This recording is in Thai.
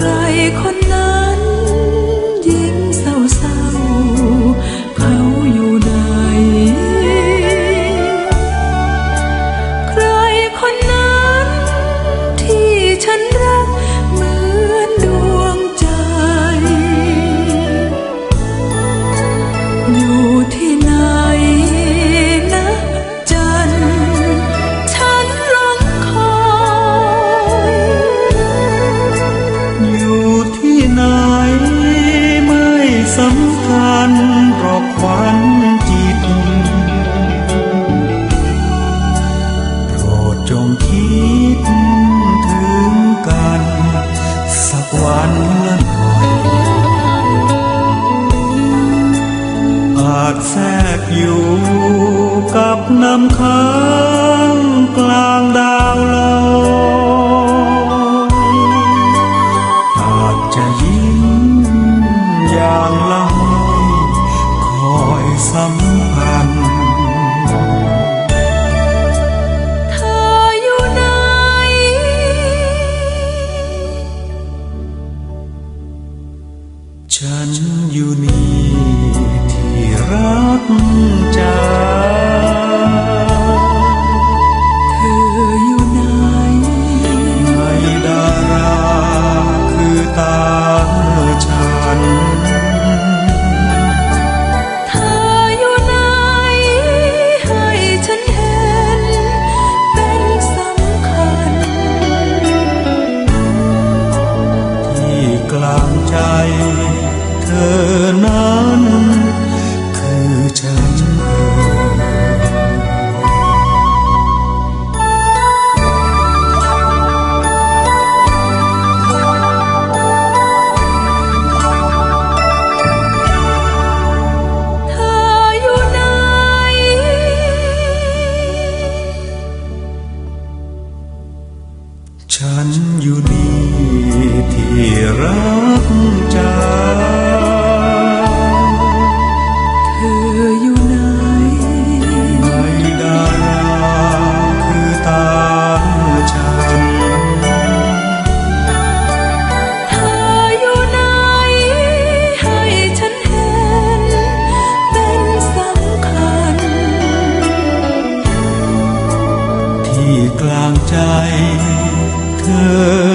ใครคนนั้นยิ้มเศร้าเขาอยู่ไหใครคนนั้นที่ฉันรักเหมือนดวงใจ อยู่ที่ อยู่กับน้ำค้างกลางดาวลอยอาจจะยิ้มอย่างละไมคอยสัมพันธ์ รักจ้ ฉันอยู่นี่ที่รักจาเธออยู่ไหนไม่ดาราคือตาฉัน เธออยู่ไหนให้ฉันเห็น เป็นสำคัญ ที่กลางใจ เ